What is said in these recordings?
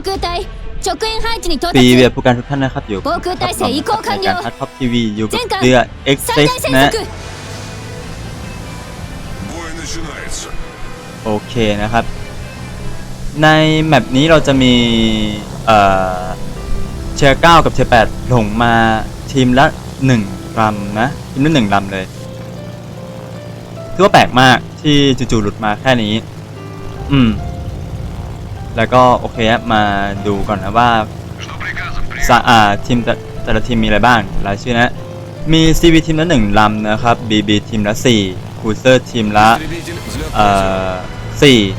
空隊直円配置に到 ปี 達 เวียผู้การทุกท่านนะครับอยู่ 航空体制移行完 ในการ 了 ทัดท็อปทีวีอยู่กับ 前艦 เรือ X 再 6 開戦 นะ 速 Бой начинается. โอเคนะครับ ในแมปนี้เราจะมีเอ่อเชียร์เก้ากับเชียร์แปดหลงมาทีมละหนึ่งลำนะ ทีมละหนึ่งลำเลยถือว่าแปลกมากที่จู่ๆหลุดมาแค่นี้ อืม แล้วก็โอเคมาดูก่อนนะว่าอาทีมแต่แต่ละทีมมีอะไรบ้างรายชื่อนะ มี CV ทีมละ1ลำนะครับ BB ทีมละ4คูเซอร์ทีมละเอ่อ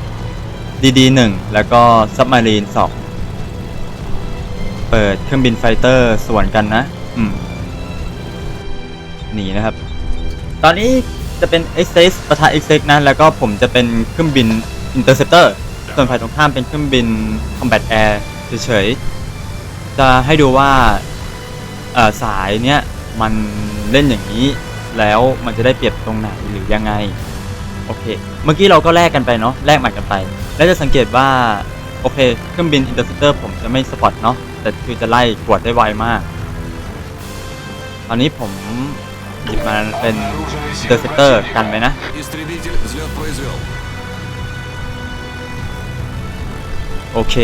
4 DD 1แล้วก็ซับมารีน2เปิดเครื่องบินไฟเตอร์ส่วนกันนะ อืมหนีนะครับ ตอนนี้จะเป็น x อ x ประทะ x อ x นะ แล้วก็ผมจะเป็นเครื่องบิน Interceptor ส่วนฝ่ายตรงข้ามเป็นเครื่องบิน Combat Air เฉยๆ จะให้ดูว่าสายเนี้ยมันเล่นอย่างนี้ แล้วมันจะได้เปรียบตรงไหนหรือยังไง โอเค เมื่อกี้เราก็แลกกันไปเนาะแลกหมัดกันไป แล้วจะสังเกตว่า โอเค เครื่องบิน Interceptor ผมจะไม่สปอตเนาะแต่คือจะไล่กวดได้ไวมากตอนนี้ผมหยิบมาเป็น Interceptor กันไว้นะ โอเค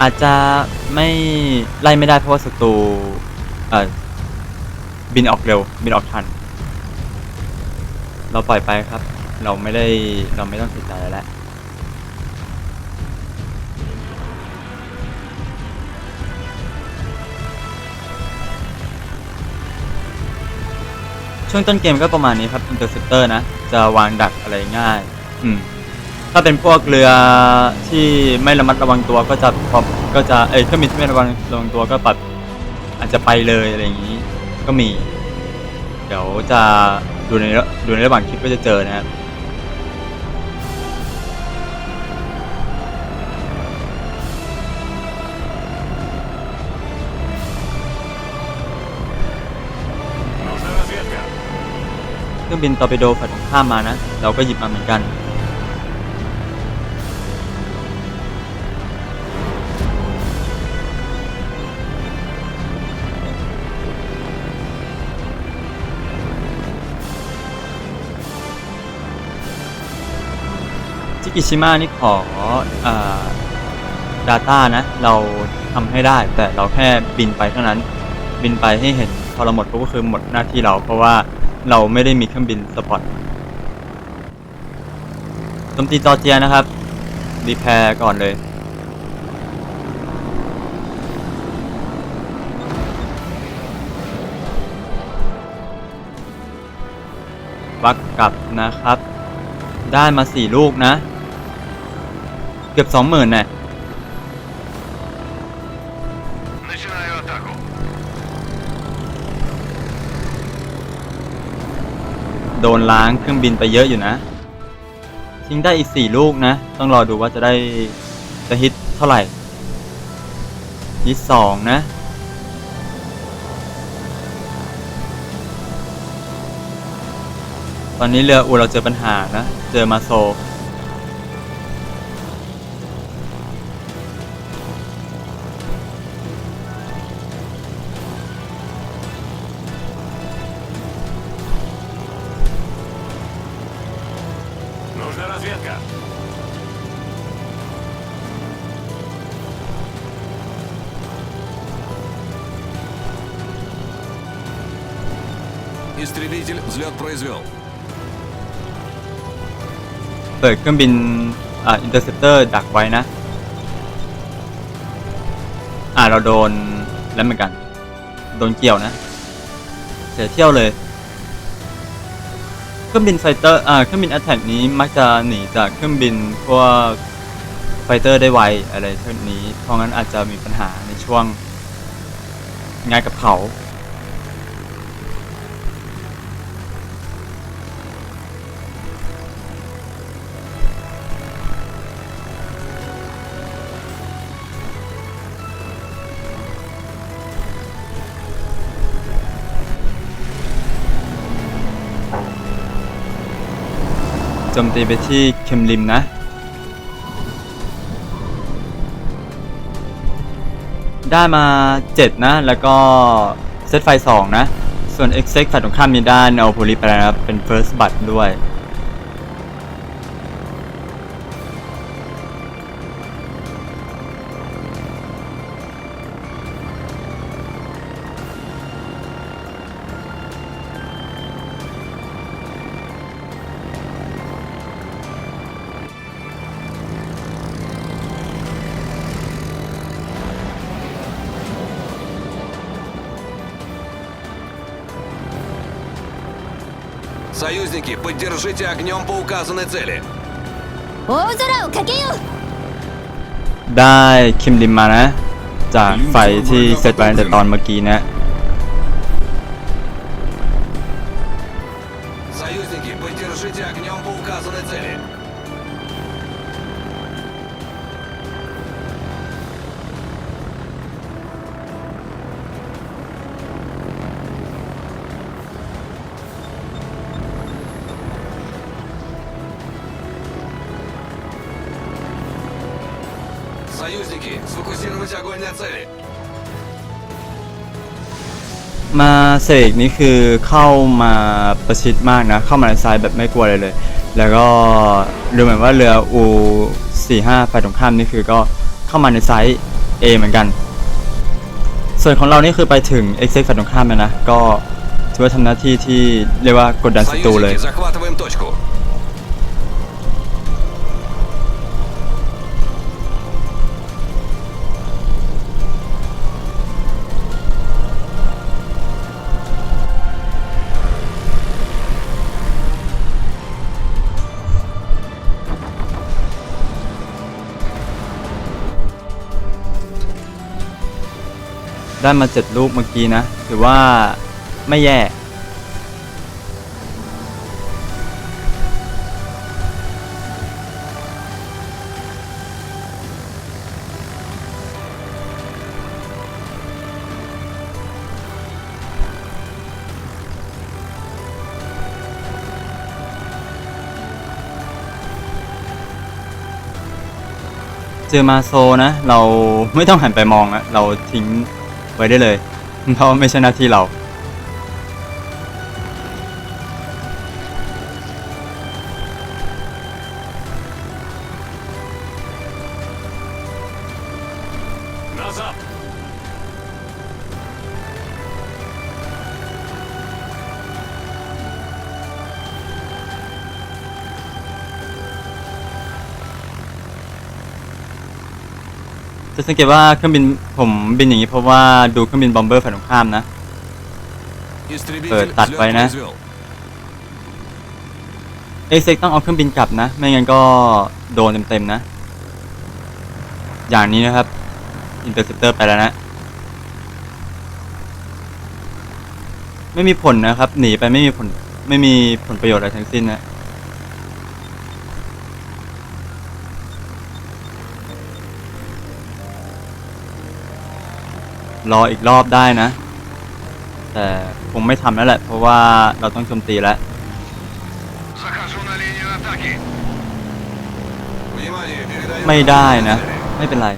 อาจจะไม่ไล่ไม่ได้เพราะว่าศัตรูเอ่อบินออกเร็ว บินออกทัน เราปล่อยไปครับ เราไม่ได้เราไม่ต้องสนใจแล้วช่วงต้นเกมก็ประมาณนี้ครับ Interceptor นะ จะวางดักอะไรง่าย อืม ถ้าเป็นพวกเรือที่ไม่ระมัดระวังตัวก็จะพอก็จะเอ้ยเครื่องบินที่ไม่ระวังระวังตัวก็ปัดอาจจะไปเลยอะไรอย่างนี้ ก็มี เดี๋ยวจะดูในดูในระหว่างคลิปก็จะเจอนะครับเครื่องบินตอร์ปิโดฝั่ของข้ามมานะ เราก็หยิบมาเหมือนกัน จิกิชิมะนี่ขออ่า Data นะ เราทำให้ได้ แต่เราแค่บินไปเท่านั้น บินไปให้เห็นพอเราหมดก็คือหมดหน้าที่เรา เพราะว่าเราไม่ได้มีเครื่องบินสปอร์ตโจมตีจอร์เจียนะครับรีแพร์ก่อนเลยวักกลับนะครับ ได้มาสี่ลูกนะ เกือบสองหมื่นน่ะโดนล้างเครื่องบินไปเยอะอยู่นะทิ้งได้อีกสี่ลูกนะ ต้องรอดูว่าจะได้จะฮิตเท่าไหร่ฮิตสองนะตอนนี้เรืออูเราเจอปัญหานะ เจอมาโซ произвел. Bởi cơn bình à, Interceptor เราโดนแล้วเหมือนกันโดนเจี๋ยวนะเสียเที่ยวเลยเครื่องบินไฟเตอร์อ่าเครื่องบินแอตแทกนี้มักจะหนีจากเครื่องบินพวกไฟเตอร์ได้ไวอะไรเช่นนี้ เพราะงั้นอาจจะมีปัญหาในช่วงงานกับเขา โจมตีไปที่เคมริมนะ ได้มา 7 นะ แล้วก็เซตไฟ 2 นะ ส่วน e x e c ฝ่ายตรงข้ามมีด้านเอาโพลิไปแล้วนะเป็น First b u t ด้วย Союзники, поддержите огнем по указанной цели. 大空をかけよう ได้คิมริมมานะ จากไฟที่เซตไว้ตั้งแต่ตอนเมื่อกี้นะ มาเสกนี่คือเข้ามาประชิดมากนะ เข้ามาในซ้ายแบบไม่กลัวเลยเลย แล้วก็ดูเหมือนว่าเรืออู45ฝ่ายตรงข้ามนี่คือก็เข้ามาในไซส์ A เหมือนกัน ส่วนของเรานี่คือไปถึง e x ็กฝ่ายตรงข้ามแล้วนะ ก็ถือว่าทำหน้าที่ที่เรียกว่ากดดันศัตรูเลย ได้มาเจ็ดลูกเมื่อกี้นะ ถือว่าไม่แย่ เจอมาโซนะ เราไม่ต้องหันไปมองนะเราทิ้ง ไว้ได้เลยเพราะไม่ใช่หน้าที่เรา จะสังเกตว่าเครื่องบินผมบินอย่างนี้เพราะว่าดูเครื่องบินบอมเบอร์ฝ่าตรงข้ามนะ เปิดตัดไปนะเอเซ็กต้องเอาเครื่องบินกลับนะ ไม่งั้นก็โดนเต็มๆนะ อย่างนี้นะครับอินเตอร์เซปเตอร์ไปแล้วนะ ไม่มีผลนะครับ หนีไปไม่มีผลไม่มีผลประโยชน์อะไรทั้งสิ้นนะ รออีกรอบได้นะ แต่คงไม่ทำแล้วแหละ เพราะว่าเราต้องโจมตีแล้ว Захожу на линию атаки. Внимание, передаю ไม่ได้นะ цели. ไม่เป็นไร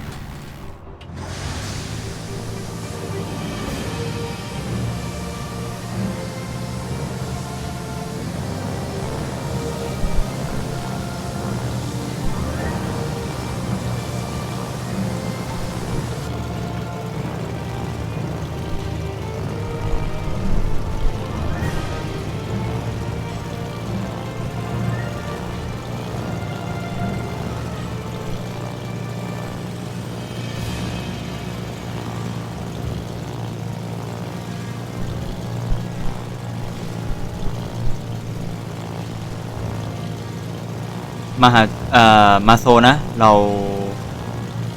มาหาเอ่อมาโซนะ เรา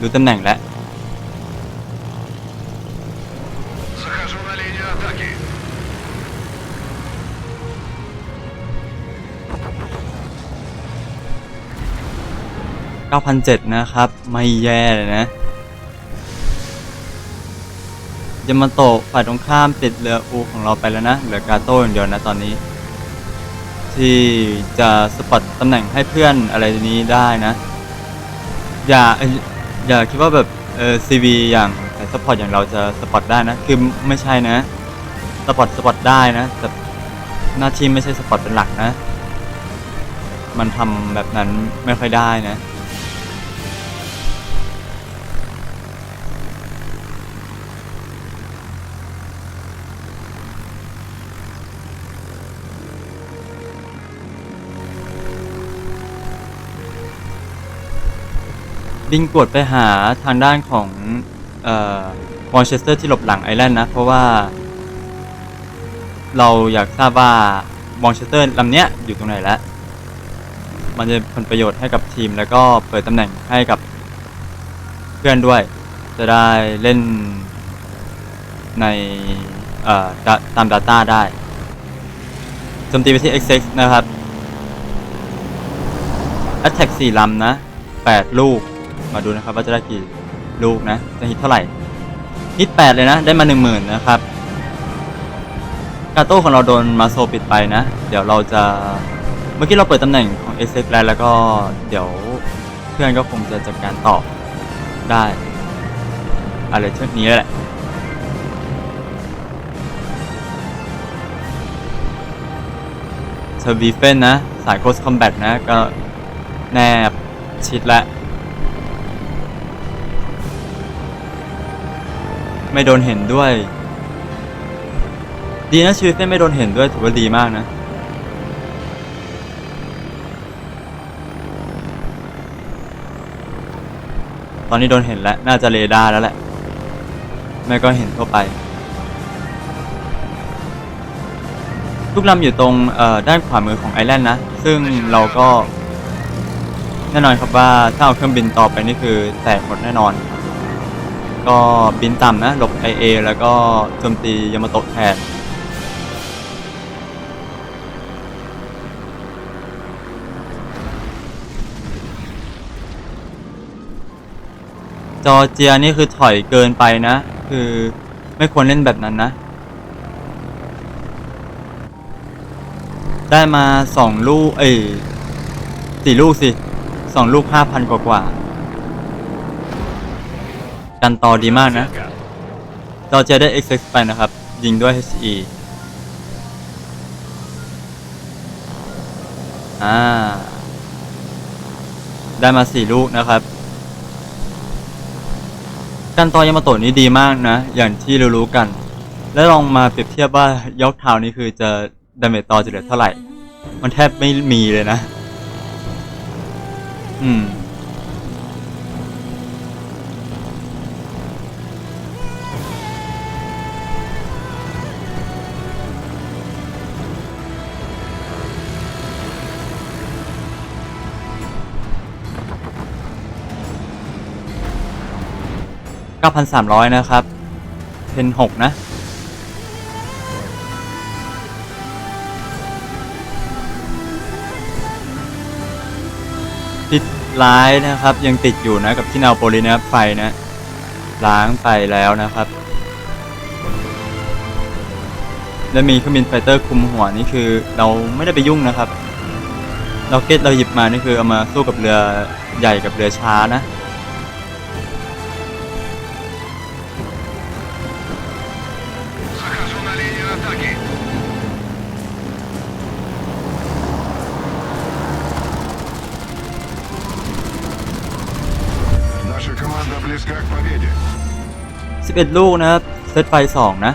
รู้ตำแหน่งแล้ว Захожу на линию атаки. 9,007นะครับ ไม่แย่เลยนะยามาโตะฝ่ายตรงข้ามปิดเรืออูของเราไปแล้วนะ เหลือกาโต้อย่างเดียวนะตอนนี้ ที่จะสปอตตำแหน่งให้เพื่อนอะไรนี้ได้นะ อย่าอย่าคิดว่าแบบเออซีวีอย่างสายสปอร์ตอย่างเราจะสปอร์ตได้นะ คือไม่ใช่นะสปอร์ตสปอร์ตได้นะแต่หน้าที่ไม่ใช่สปอร์ตเป็นหลักนะ มันทำแบบนั้นไม่ค่อยได้นะ บินกดไปหาทางด้านของเอ่อมอนเชสเตอร์ที่หลบหลังไอแลนด์นะ เพราะว่า เราอยากทราบว่ามอนเชสเตอร์ลำเนี้ยอยู่ตรงไหนแล้ว มันจะผลประโยชน์ให้กับทีมแล้วก็เปิดตำแหน่งให้กับเพื่อนด้วย จะได้เล่นในเอ่อดะตาม Data ได้โจมตีไปที่ XX นะครับ Attack 4ลำนะ 8 ลูก มาดูนะครับว่าจะได้กี่ลูกนะ จะฮิตเท่าไหร่ ฮิต 8 เลยนะ ได้มา 10,000 นะครับ กาโต้ของเราโดนมาโซปิดไปนะ เดี๋ยวเราจะ เมื่อกี้เราเปิดตำแหน่งของ s อแล้วแล้วก็เดี๋ยวเพื่อนก็คงจะจัดการต่อได้อะไรเช่นนี้แหละเซอร์วีเฟนนะ สาย close combat นะ ก็แนบชิดแล้ว ไม่โดนเห็นด้วย ดีนะชีวิตไม่โดนเห็นด้วยถือว่าดีมากนะ ตอนนี้โดนเห็นแล้ว น่าจะเรดาร์แล้วแหละ ไม่ก็เห็นทั่วไปทุกลำอยู่ตรงด้านขวามือของไอแลนด์นะ ซึ่งเราก็ แน่นอนครับว่าถ้าเอาเครื่องบินต่อไปนี่คือแตกหมดแน่นอน ก็บินต่ำนะ หลบ IA แล้วก็โจมตียามาโตะแทน จอร์เจียนี่คือถอยเกินไปนะ คือไม่ควรเล่นแบบนั้นนะ ได้มาสองลูก เอ้ยสี่ลูกสิสองลูกห้าพันกว่ากว่า กันต่อดีมากนะจอร์เจียได้ XX ไปนะครับ ยิงด้วย HE อ่า ได้มาสี่ลูกนะครับ กันต่อยามาโตะนี้ดีมากนะ อย่างที่เรารู้กัน แล้วลองมาเปรียบเทียบว่ายกเท้านี่คือจะดาเมจต่อจะเหลือเท่าไหร่ มันแทบไม่มีเลยนะ อืม 9,300 นะครับเป็น6นะ ติดร้ายนะครับ ยังติดอยู่นะกับที่นาโปลีนะไฟนะ ล้างไปแล้วนะครับ และมีเครื่องบินไฟเตอร์คุมหัวนี่คือเราไม่ได้ไปยุ่งนะครับเราเก็ตเราหยิบมานี่คือเอามาสู้กับเรือใหญ่กับเรือช้านะ 11 ลูกนะครับ เซตไฟ2นะ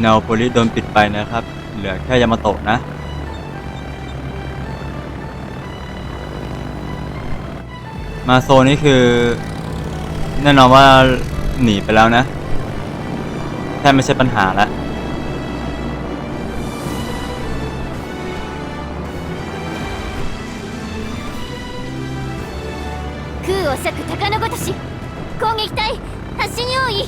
แนวโพลิโดนปิดไปนะครับ เหลือแค่ยามาโตะนะมาโซนี่คือ แน่นอนว่าหนีไปแล้วนะ แทบไม่ใช่ปัญหาแล้ว 空を裂く鷹のごとし攻撃隊発進用意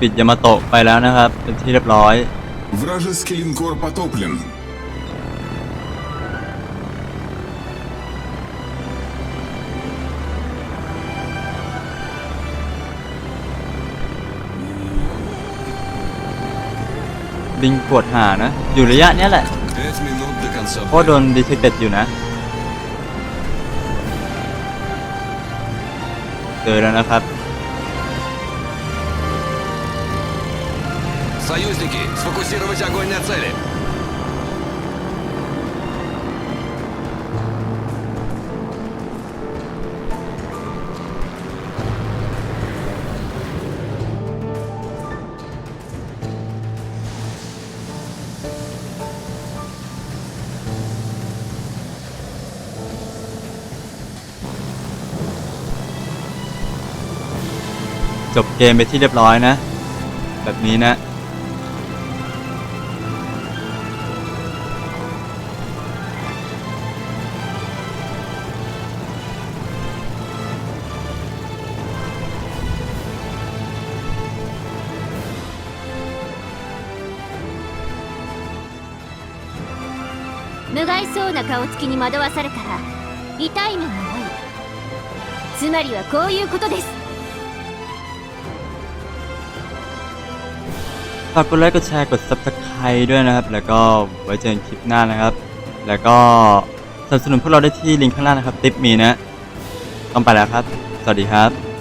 ปิดยามาโตะไปแล้วนะครับ เป็นที่เรียบร้อย Вражеский линкор потоплен. ลิงกวดหานะ อยู่ระยะเนี้ยแหละ Пять минут до конца เพราะโดนดีเทคเต็ดอยู่นะ เจอแล้วนะครับ Союзники, сфокусировать огонь на цели. จบเกมไปที่เรียบร้อยนะ แบบนี้นะ 無害そうな顔つきに惑わされたら痛い目に遭うつまりはこういうことです ฝากกดไลค์กดแชร์กด subscribe ด้วยนะครับ แล้วก็ไว้เจอกันคลิปหน้านะครับ แล้วก็สนับสนุนพวกเราได้ที่ลิงก์ข้างล่างนะครับ ติปมีนะ ต้องไปแล้วครับ สวัสดีครับ